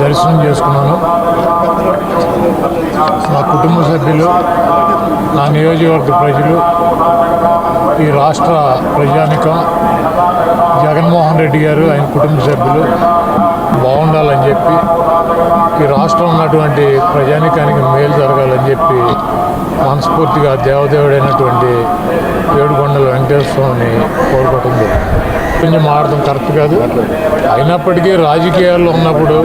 దర్శనం చేసుకున్నాను. నా కుటుంబ సభ్యులు నా నియోజకవర్గ ప్రజలు ఈ రాష్ట్ర ప్రజానికం జగన్మోహన్ రెడ్డి గారు ఆయన కుటుంబ సభ్యులు బాగుండాలని చెప్పి ఈ రాష్ట్రం ఉన్నటువంటి ప్రజానికానికి మేలు జరగాలని చెప్పి మనస్ఫూర్తిగా దేవదేవుడైనటువంటి ఏడుకొండల వెంకటేశ్వర స్వామిని కోరుకోవటం కొంచెం మారడం కరెక్ట్ కాదు. అయినప్పటికీ రాజకీయాల్లో ఉన్నప్పుడు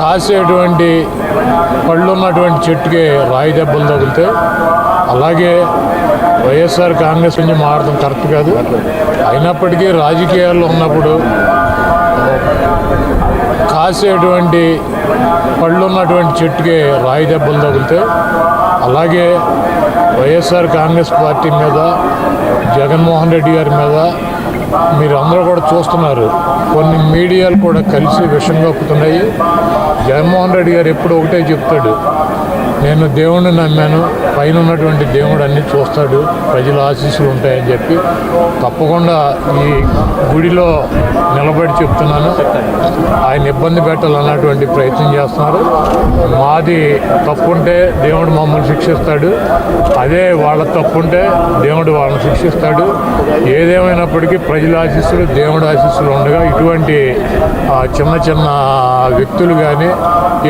కాసేటువంటి పళ్ళు ఉన్నటువంటి చెట్టుకి రాయి దెబ్బలు తగిలితే అలాగే వైఎస్ఆర్ కాంగ్రెస్ నుంచి మారడం కరెక్ట్ కాదు. అయినప్పటికీ రాజకీయాల్లో ఉన్నప్పుడు కాసేటువంటి పళ్ళు ఉన్నటువంటి చెట్టుకి రాయి దెబ్బలు తగిలితే అలాగే వైఎస్ఆర్ కాంగ్రెస్ పార్టీ మీద జగన్మోహన్ రెడ్డి గారి మీద మీరు అందరూ కూడా చూస్తున్నారు. కొన్ని మీడియాలు కూడా కలిసి విషం కప్పుతున్నాయి జగన్మోహన్ రెడ్డి గారు ఎప్పుడు ఒకటే చెప్తాడు నేను దేవుణ్ణి నమ్మాను. పైన ఉన్నటువంటి దేవుడు అన్ని చూస్తాడు. ప్రజల ఆశీస్సులు ఉంటాయని చెప్పి తప్పకుండా ఈ గుడిలో నిలబడి చెప్తున్నాను. ఆయన ఇబ్బంది పెట్టాలన్నటువంటి ప్రయత్నం చేస్తున్నారు. మాది తప్పుంటే దేవుడు మమ్మల్ని శిక్షిస్తాడు. అదే వాళ్ళ తప్పుంటే దేవుడు వాళ్ళని శిక్షిస్తాడు. ఏదేమైనప్పటికీ ప్రజల ఆశీస్సులు దేవుడి ఆశీస్సులు ఉండగా ఇటువంటి చిన్న చిన్న ఆ వ్యక్తులు కానీ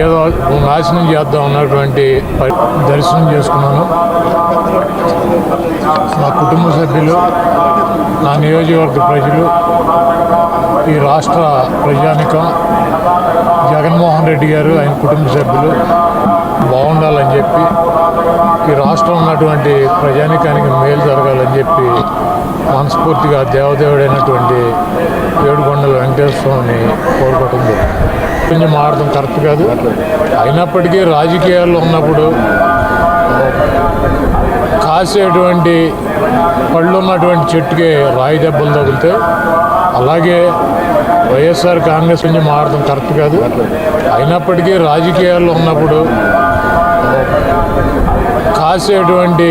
ఏదో నాశనం చేద్దాం అన్నటువంటి దర్శనం చేసుకున్నాను. నా కుటుంబ సభ్యులు నా నియోజకవర్గ ప్రజలు ఈ రాష్ట్ర ప్రజానికం జగన్మోహన్ రెడ్డి గారు ఆయన కుటుంబ సభ్యులు బాగుండాలని చెప్పి ఈ రాష్ట్రం ఉన్నటువంటి ప్రజానికానికి మేలు జరగాలని చెప్పి మనస్ఫూర్తిగా దేవదేవుడైనటువంటి ఏడుకొండల వెంకటేశ్వర స్వామిని కోరుకోవటం కొంచెం మారడం కరెక్ట్ కాదు. అయినప్పటికీ రాజకీయాల్లో ఉన్నప్పుడు కాసేటువంటి పళ్ళు ఉన్నటువంటి చెట్టుకి రాయి దెబ్బలు తగిలితే అలాగే వైఎస్ఆర్ కాంగ్రెస్ నుంచి మారడం కరెక్ట్ కాదు. అయినప్పటికీ రాజకీయాల్లో ఉన్నప్పుడు కాసేటువంటి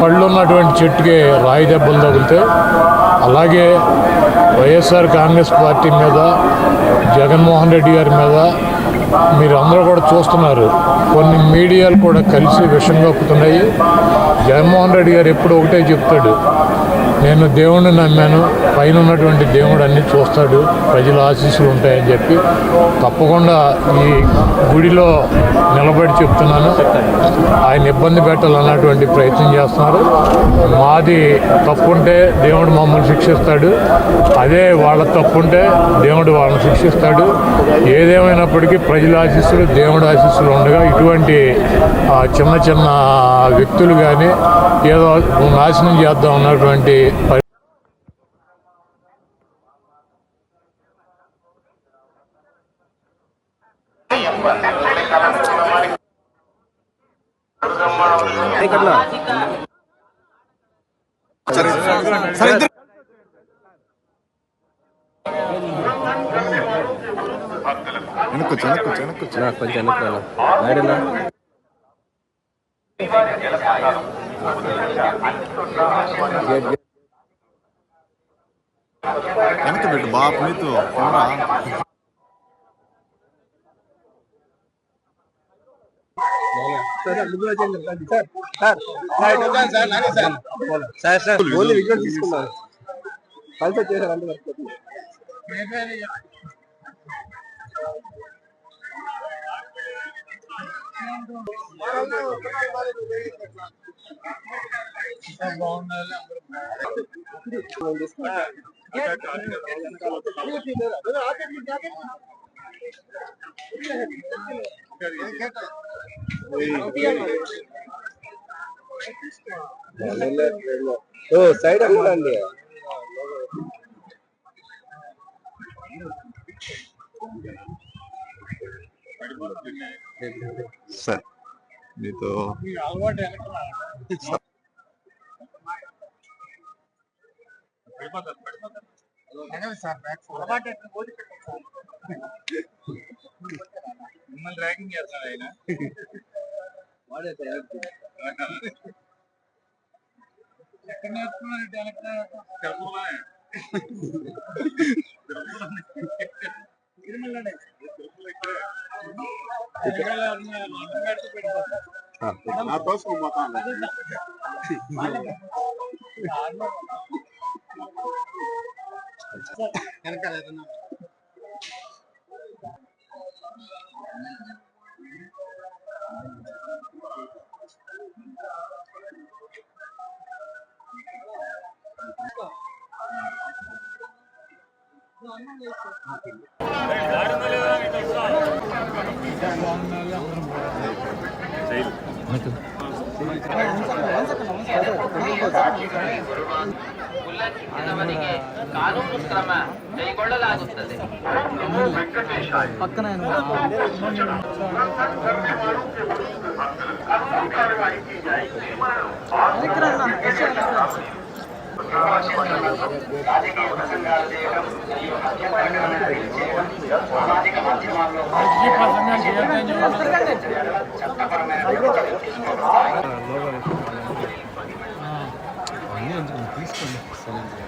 పళ్ళు ఉన్నటువంటి చెట్టుకి రాయి దెబ్బలు తగిలితే అలాగే వైఎస్ఆర్ కాంగ్రెస్ పార్టీ మీద జగన్మోహన్ రెడ్డి గారి మీద మీరు అందరూ కూడా చూస్తున్నారు. కొన్ని మీడియాలు కూడా కలిసి విషం కప్పుతున్నాయి జగన్మోహన్ రెడ్డి గారు ఎప్పుడు ఒకటే చెప్తాడు నేను దేవుణ్ణి నమ్మాను. పైన ఉన్నటువంటి దేవుడు అన్ని చూస్తాడు. ప్రజల ఆశీస్సులు ఉంటాయని చెప్పి తప్పకుండా ఈ గుడిలో నిలబడి చెప్తున్నాను. ఆయన ఇబ్బంది పెట్టాలన్నటువంటి ప్రయత్నం చేస్తున్నారు. మాది తప్పుంటే దేవుడు మమ్మల్ని శిక్షిస్తాడు. అదే వాళ్ళ తప్పుంటే దేవుడు వాళ్ళని శిక్షిస్తాడు. ఏదేమైనప్పటికీ ప్రజల ఆశీస్సులు దేవుడి ఆశీస్సులు ఉండగా ఇటువంటి చిన్న చిన్న వ్యక్తులు కానీ ఏదో నాశనం చేద్దాం అన్నటువంటి వెనక్కొచ్చు వెనక్కొచ్చు వెనక్కొచ్చు నా కొంచెం వెనక్కి ఆడనా వెనక పెట్టు బాపు నీతో camera. Sir sir only visual తీసుకున్నారు కలిసి చేశారు ಬಿಡ್ಬೋದಲ್ಲ ಬಿಡ್ಬೋದಲ್ಲ ನಡೆಯಲ್ಲ ಸರ್ ಬ್ಯಾಕ್ ನಿಮ್ಮಲ್ಲಿ ರ್ಯಾಗಿಂಗ್ ಯಾರು ಇಲ್ಲ నా కోసం എനിക്കറിയാം ചെയ്തു ಉಲ್ಲಂಘಿಸಿದವರಿಗೆ ಕಾನೂನು ಕ್ರಮ ಕೈಗೊಳ್ಳಲಾಗುತ್ತದೆ ಪಕ್ಕನ రాజకీయ ప్రసంగాలు చేయడం మరియు మద్యపానాలను చేయడం సామాజిక మాధ్యమాల్లో చట్టపరమైన Selam. Selam.